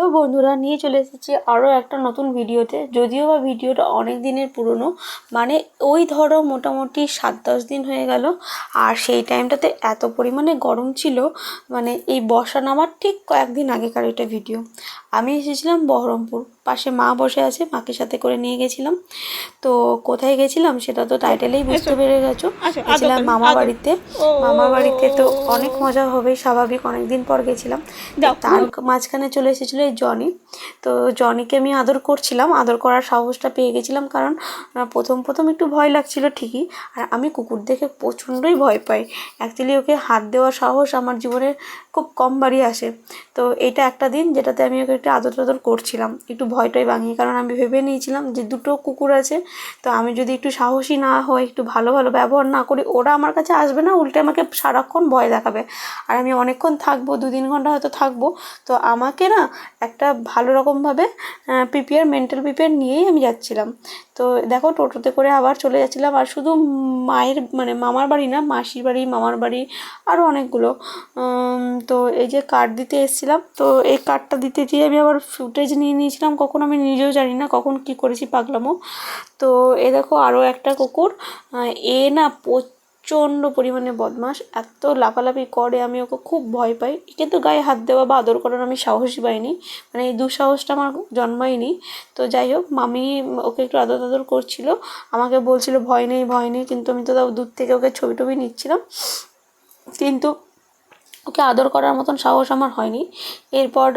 তো বন্ধুরা নিয়ে চলে এসেছি আরও একটা নতুন ভিডিওতে। যদিও বা ভিডিওটা অনেক দিনের পুরনো মানে ওই ধরো মোটামুটি সাত দশ দিন হয়ে গেল আর সেই টাইমটাতে এত পরিমাণে গরম ছিল মানে এই বর্ষা নামার ঠিক কয়েকদিন আগেকার এটা ভিডিও। আমি এসেছিলাম বহরমপুর পাশে মা বসে আছে মাকে সাথে করে নিয়ে গেছিলাম। তো কোথায় গেছিলাম সেটা তো টাইটেলেই বুঝতে পেরে গেছো। গেছিলাম মামা বাড়িতে। মামা বাড়িতে তো অনেক মজা হবে স্বাভাবিক অনেকদিন পর গেছিলাম। তার মাঝখানে চলে এসেছিল এই জনি। তো জনিকে আমি আদর করছিলাম। আদর করার সাহসটা পেয়ে গেছিলাম কারণ প্রথম প্রথম একটু ভয় লাগছিল ঠিকই। আর আমি কুকুর দেখে প্রচণ্ডই ভয় পাই। অ্যাকচুয়ালি ওকে হাত দেওয়ার সাহস আমার জীবনে খুব কম বাড়ি আসে। তো এটা একটা দিন যেটাতে আমি ওকে একটু আদর টাদর করছিলাম। একটু ভয়টাই ভাঙিয়ে, কারণ আমি ভেবে নিয়েছিলাম যে দুটো কুকুর আছে। তো আমি যদি একটু সাহসী না হই, একটু ভালো ভালো ব্যবহার না করি, ওরা আমার কাছে আসবে না, উল্টে আমাকে সারাক্ষণ ভয় দেখাবে। আর আমি অনেকক্ষণ থাকব দু তিন ঘণ্টা হয়তো থাকব। তো আমাকে না একটা ভালো রকমভাবে প্রিপেয়ার মেন্টাল প্রিপেয়ার নিয়েই আমি যাচ্ছিলাম। তো দেখো টোটোতে করে আবার চলে যাচ্ছিলাম, আর শুধু মায়ের মানে মামার বাড়ি না, মাসির বাড়ি, মামার বাড়ি আরও অনেকগুলো। তো এই যে কার্ড দিতে এসেছিলাম, তো এই কার্ডটা দিতে গিয়ে আমি আবার ফুটেজ নিয়ে নিয়েছিলাম, কখন আমি নিজেও জানি না কখন কী করেছি পাগলামো। তো এ দেখো আরও একটা কুকুর এ না প্রচণ্ড পরিমাণে বদমাস এত লাফালাফি করে আমি ওকে খুব ভয় পাই। কিন্তু গায়ে হাত দেওয়া বা আদর করার আমি সাহসই পাইনি মানে এই দুঃসাহসটা আমার জন্মায়নি। তো যাই হোক, মামি ওকে একটু আদর আদর করছিল, আমাকে বলছিল, ভয় নেই ভয় নেই, কিন্তু আমি তো তাও দূর থেকে ওকে ছবি টবি নিচ্ছিলাম। কিন্তু ওকে আদর করার মতন সাহস আমার হয়নি। এরপর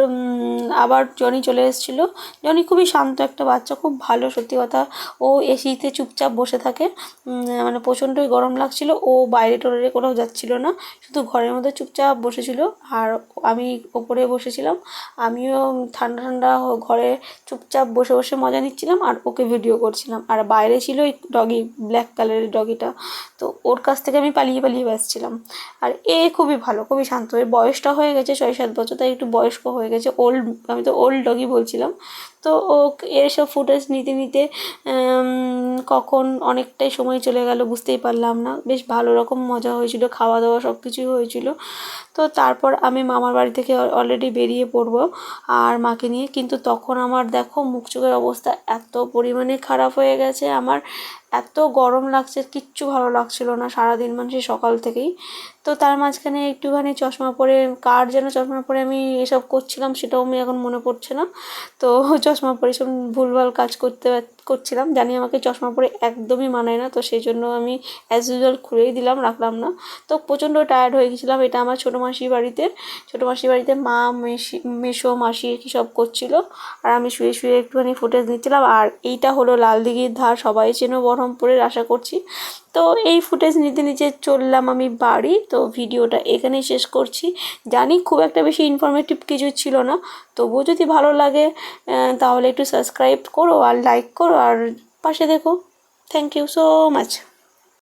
আবার জনি চলে এসেছিল। জনি খুবই শান্ত একটা বাচ্চা, খুব ভালো, সত্যি কথা। ও এসিতে চুপচাপ বসে থাকে। মানে প্রচণ্ডই গরম লাগছিল। ও বাইরে টোরে কোথাও যাচ্ছিল না। শুধু ঘরের মধ্যে চুপচাপ বসেছিল। আর আমি ওপরে বসেছিলাম। আমিও ঠান্ডা ঠান্ডা ঘরে চুপচাপ বসে বসে মজা নিচ্ছিলাম আর ওকে ভিডিও করছিলাম। আর বাইরে ছিল ওই ডগি ব্ল্যাক কালারের ডগিটা তো ওর কাছ থেকে আমি পালিয়ে পালিয়ে বাসছিলাম আর এ খুবই ভালো, খুবই শান্ত এর বয়সটা হয়ে গেছে ছয়, সাত বছর, তাই একটু বয়স্ক হয়ে গেছে। ওল্ড আমি তো ওল্ড ডগই বলছিলাম। তো ও এসব ফুটেজ নিতে নিতে কখন অনেকটাই সময় চলে গেল বুঝতেই পারলাম না। বেশ ভালো রকম মজা হয়েছিল খাওয়া দাওয়া সব কিছুই হয়েছিল। তো তারপর আমি মামার বাড়ি থেকে অলরেডি বেরিয়ে পড়ব আর মাকে নিয়ে। কিন্তু তখন আমার দেখো মুখ চোখের অবস্থা এত পরিমাণে খারাপ হয়ে গেছে। আমার এত গরম লাগছে, কিচ্ছু ভালো লাগছিল না সারাদিন মানে সেই সকাল থেকেই। তো তার মাঝখানে একটুখানি চশমা পরে, কার যেন চশমা পরে আমি এসব করছিলাম সেটাও আমি এখন মনে পড়ছে না। তো চশমা পরে সব ভুলভাল কাজ করতে করছিলাম। জানি আমাকে চশমা পরে একদমই মানায় না, তো সেই জন্য আমি অ্যাজ ইউজুয়াল খুলেই দিলাম, রাখলাম না। তো প্রচণ্ড টায়ার্ড হয়ে গেছিলাম, এটা আমার ছোটো মাসির বাড়িতে। ছোটো মাসির বাড়িতে মা মেশি মেশো মাসি কি সব করছিল। আর আমি শুয়ে শুয়ে একটুখানি ফুটেজ নিচ্ছিলাম। আর এইটা হলো লাল দিঘির ধার, সবাই চেনো বহরমপুরের, আশা করছি। তো এই ফুটেজ নিতে নিচে চললাম আমি বাড়ি, তো ভিডিওটা এখানেই শেষ করছি। জানি খুব একটা বেশি ইনফরমেটিভ কিছু ছিল না, তবুও যদি ভালো লাগে তাহলে একটু সাবস্ক্রাইব করো আর লাইক করো আর পাশে দেখো। Thank you so much